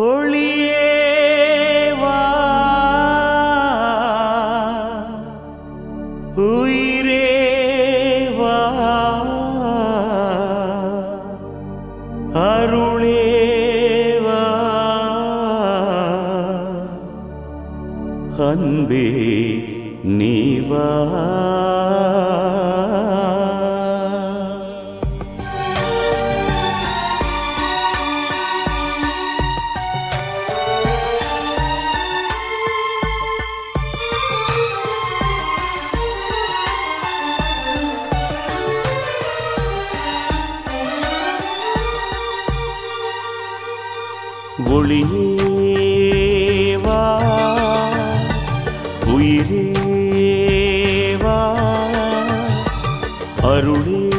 ஒளியே வா. உயிரே வா. அருளே வா. அன்பே ஒளியேவா உயிரேவா அருளேவா